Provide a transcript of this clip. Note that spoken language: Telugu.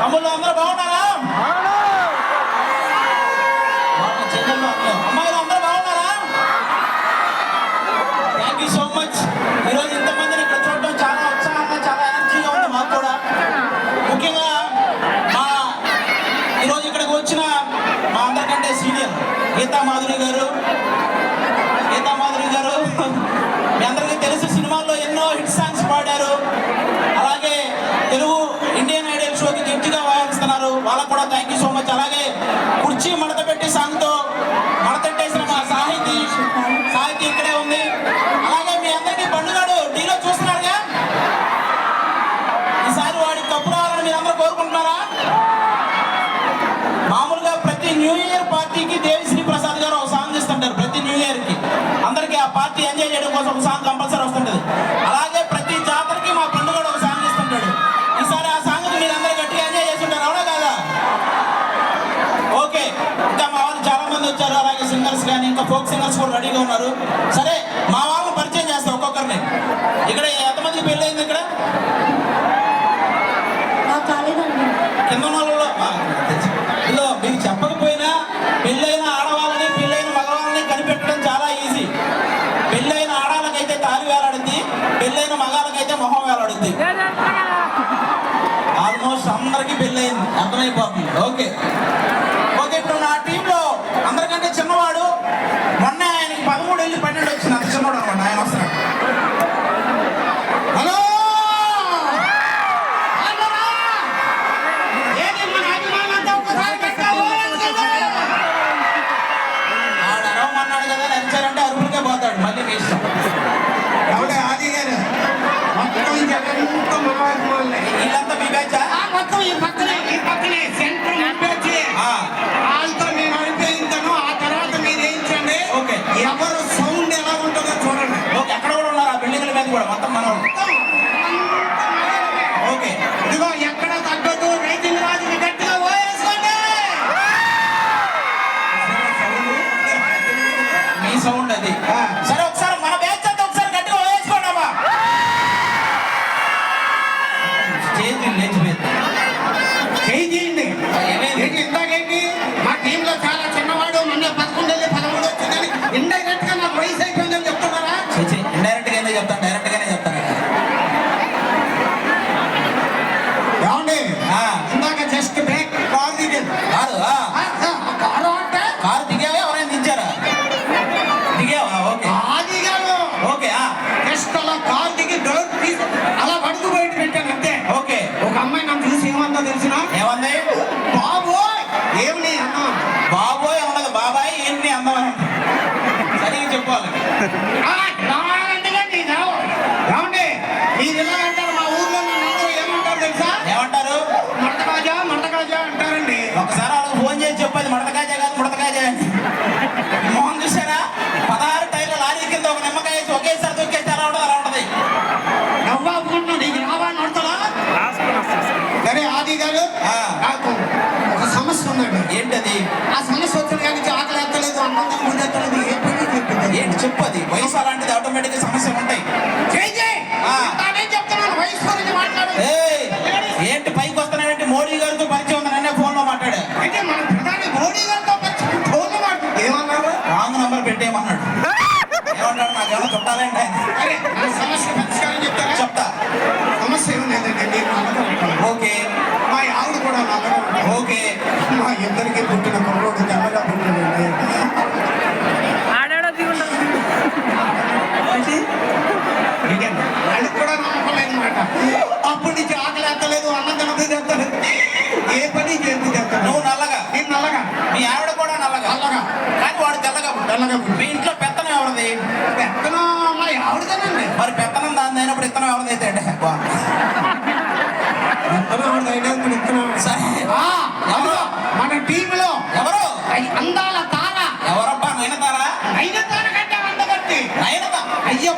తమ్ముళ్ళు అందరూ బాగున్నారా అమ్మాయిలు అందరూ బాగున్నారా థ్యాంక్ యూ సో మచ్ ఈరోజు ఇంతమందిని ఇక్కడ చూడటం చాలా ఉత్సాహంగా చాలా మాకు కూడా ముఖ్యంగా మా ఈరోజు ఇక్కడికి వచ్చిన మా అందరికంటే సీనియర్ గీతా మాధురి గారు ఐడల్ జడ్జిగా వాళ్ళకు కూడా థ్యాంక్ యూ సో మచ్ అలాగే కుర్చీ మడత పెట్టి సాంగ్తో మడతెట్టేసిన మా సాహితీ సాహితీ ఇక్కడే ఉంది. అలాగే మీ అందరికీ పండుగాడు టీలో చూస్తున్నారుగా ఈసారి వాడి కప్పు రావాలని మీరు అందరూ కోరుకుంటున్నారా? మామూలుగా ప్రతి న్యూ ఇయర్ పార్టీకి దేవిశ్రీ ప్రసాద్ గారు ఒక సాంగ్ ఇస్తుంటారు ప్రతి న్యూ ఇయర్కి అందరికి ఆ పార్టీ ఎంజాయ్ చేయడం కోసం ఒక సాంగ్ కంపల్సరీ వస్తుంటది. ఓకే. ఇంకా మా వాళ్ళు చాలా మంది వచ్చారు అలాగే సింగర్స్ కానీ ఇంకా ఫోక్ సింగర్స్ కూడా రెడీగా ఉన్నారు. సరే మా వాళ్ళని పరిచయం చేస్తాం ఒక్కొక్కరిని. ఇక్కడ ఎంతమందికి పెళ్ళయింది ఇక్కడ? నాకు కాలేదండి. కింద వాళ్ళలో? ఇదిగో మీకు చెప్పకపోయినా పెళ్ళైన ఆడవాళ్ళని పెళ్ళైన మగవాళ్ళని కనిపెట్టడం చాలా ఈజీ. పెళ్ళైన ఆడాలకైతే తాలి వేలాడుద్ది పెళ్ళైన మగాళ్ళకైతే మొహం వేలాడుద్ది. ఆల్మోస్ట్ అందరికీ పెళ్ళయింది. అర్థమైపోతుంది. ఓకే. మొత్తం ఈ జగన్తో మన అభిమానులే వీళ్ళంతా మీ బ్యాచా ఆ మొత్తం ఈ పక్కనే ఈ పక్కనే సెంటర్. వాళ్ళతో మేము అనిపించాను ఆ తర్వాత మీరు ఓకే. ఎవరు సౌండ్ ఎలా ఉంటుందో చూడండి ఓకే అక్కడ కూడా ఉన్నారు ఆ బిల్డింగ్ల మీద కూడా మొత్తం మనం. ఓకే ఇదిగో ఎక్కడ తగ్గదు రైతింగ్ రాజుకి గట్టిగా ఓయేసుకోండి మీ సౌండ్ అది. సరే ఏమందో తెలిసిన? ఏమంది? బాబు ఏమి అన్నా బాబోయ్ ఉండదు. బాబాయ్ ఏంటి అందమని సరిగ్గా చెప్పాలి. చెప్పింది. వయసు అలాంటిది ఆటోమేటిక్ సమస్యలు ఉంటాయి. ఏంటి పైకి వస్తున్నావేంటి? మోడీ గారితో పరిచయం ఉంది నన్నే ఫోన్లో మాట్లాడా. రాంగ్ నంబర్ పెట్టేయమన్నాడు. ఏమన్నాడు? నాకు చుట్టాలంటే చెప్తా. సమస్య ఏం లేదండి ఓకే. మా ఆవిడ కూడా ఓకే. మా ఇద్దరికి పుట్టిన తెల్లగప్పు ఇంట్లో పెత్తనం ఎవరిది? పెత్తనం అమ్మ ఎవరిదేనండి మరి పెత్తనం దాని అయినప్పుడు ఇత్తనం ఎవరిదైతే అండి? పెత్తనం ఎవరిదైనా ఇత్తనం. సరే. ఎవరు? మన టీంలో ఎవరు? అందాల తార. ఎవరబ్బా? నైన తారా నైన తార కంటే అందగట్టి నైన అయ్యో